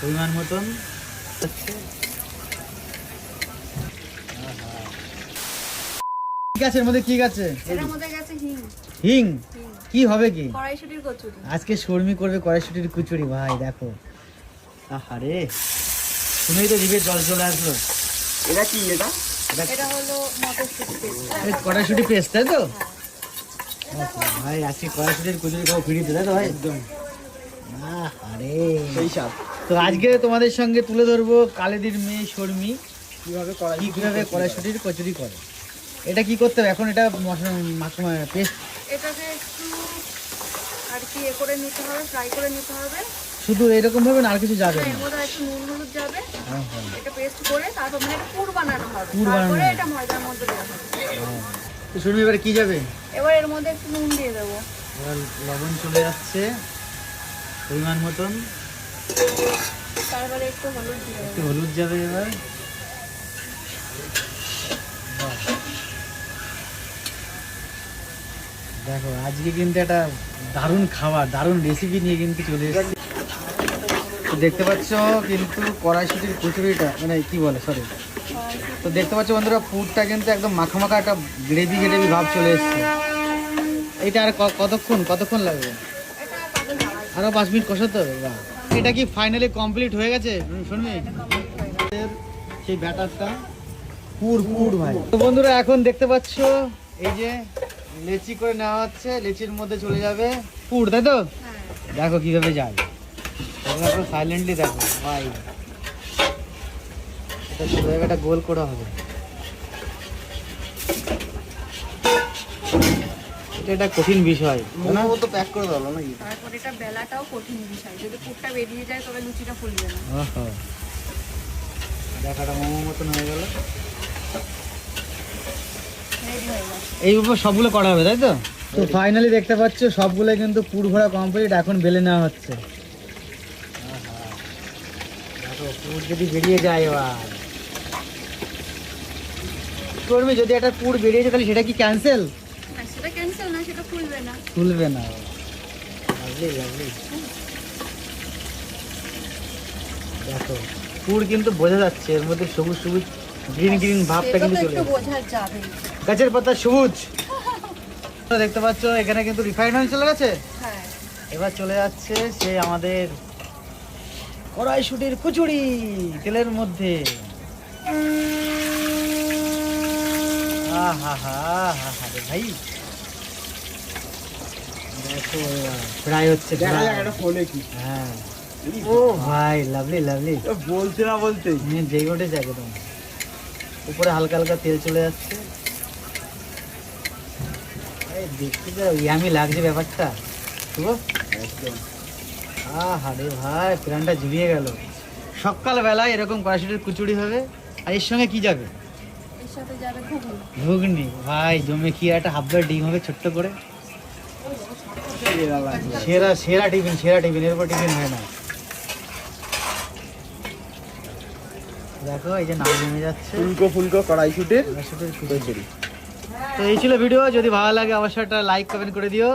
পরিমাণ মতন। ঠিক আছে এর মধ্যে কি আছে এটার মধ্যে গেছে হিং। কি হবে কি? আজকে শর্মি করবে কড়াইশুটির কুচুরি ভাই দেখো। আহারে। শুনেই তো জিভে জল চলে আসলো। এটা কি এটা? এটা এটা হলো মটরশুটি পেস্ট এই কড়াইশুটি পেস্ট তাই তো? আচ্ছা, ভাই আজকে কড়াইশুটির কুচুরি খাব ফিরিতে তাই তো ভাই। একদম। সেই সাপ। তো আজকে তোমাদের সঙ্গে তুলে ধরবো কালেদির মেয়ে শর্মি। কীভাবে কড়াই কীভাবে কড়াইশুটির কচুরি করে। এটা কি করতে হবে? এখন এটা মশলা পেস্ট। এটাকে একটু আর কি এ করে নিতে হবে ফ্রাই করে নিতে হবে। শুধু এরকম ভাবে না আর কিছু যাবে না। এর একটু নুন হলুদ যাবে। হ্যাঁ, হ্যাঁ, এটা পেস্ট করে তারপর মানে পুর বানানো হবে। পুর বানানো হবে। এটা ময়দার মধ্যে দেওয়া হবে। শর্মি এবারে কি যাবে? এবার এর মধ্যে একটু নুন দিয়ে দেবো। এবার লবণ চলে যাচ্ছে পরিমাণ মতন? তারপরে একটু হলুদ দিয়ে একটু হলুদ যাবে এবার। দেখো আজকে কিন্তু একটা দারুণ খাবার দারুণ রেসিপি নিয়ে কিন্তু চলে এসেছি। দেখতে পাচ্ছ কিন্তু কড়াইশুটির কচুরিটা মানে কি বলে সরি তো দেখতে পাচ্ছ বন্ধুরা পুরটা কিন্তু একদম মাখা মাখা একটা গ্রেভি গ্রেভি ভাব চলে এসছে। এটা আর কতক্ষণ কতক্ষণ লাগবে? আরও পাঁচ মিনিট কষাতে হবে এটা কি ফাইনালি কমপ্লিট হয়ে গেছে? শুনবি? সেই ব্যাটারটা পুর পুর ভাই। তো বন্ধুরা এখন দেখতে পাচ্ছ এই যে লেচি করে নেওয়া হচ্ছে লেচির মধ্যে চলে যাবে পুর তাই তো? হ্যাঁ। দেখো কীভাবে যায়। সাইলেন্টলি দেখো। ভাই এটা জায়গাটা গোল করে হবে। এটা একটা কঠিন বিষয় না? মোমো তো প্যাক করে দাও নাকি? তারপর এটা বেলাটাও কঠিন বিষয়। যদি পুরটা বেরিয়ে যায় তবে লুচিটা ফুলবে না। ওহো। দেখাটা মোমো মতন হয়ে গেল। রেডি হয়ে গেছে। এই উপর সবগুলো করা হবে তাই তো? তো ফাইনালি দেখতে পাচ্ছ সবগুলো কিন্তু পুর ভরা কমপ্লিট এখন বেলে নেওয়া হচ্ছে। পুর যদি বেরিয়ে যায় এবার। করবি যদি একটা পুর বেরিয়ে যায় তাহলে সেটা কি ক্যান্সেল সেটা ক্যান্সেল না সেটা ফুলবে না। খুলবে না। লাভলি লাভলি দেখো পুর কিন্তু বোঝা যাচ্ছে এর মধ্যে সবুজ সবুজ গ্রিন গ্রিন ভাবটা কিন্তু চলে যাবে গাছের পাতা সবুজ। তো দেখতে পাচ্ছ এখানে কিন্তু রিফাইন অয়েল চলে গেছে? হ্যাঁ। এবার চলে যাচ্ছে সে আমাদের কড়াইশুটির কুচুরি তেলের মধ্যে। আহা হা হা হা রে ভাই। ফ্রাই হচ্ছে দেখা fry। যাক এটা ফোনে কি। হ্যাঁ। ও ভাই লাভলি লাভলি বলতে না বলতে। যেই একদম। উপরে হালকা হালকা তেল চলে যাচ্ছে। দেখতে তো ইয়ামি লাগছে ব্যাপারটা। শুভ? একদম। ভাই প্ল্যানটা জুড়িয়ে গেল। সকালবেলায় এরকম কড়াইশুটির কুচুরি হবে আর এর সঙ্গে কি যাবে? এর ঘুগনি। ভাই জমে কি একটা হাফদার ডিম হবে ছোট্ট করে। সেরা সেরা টিফিন সেরা টিফিন এরপর টিফিন হয় না। দেখো এই যে নাম নেমে যাচ্ছে। ফুলকো ফুলকো কড়াইশুটির তো এই ছিল ভিডিও যদি ভালো লাগে অবশ্যই একটা লাইক কমেন্ট করে দিও।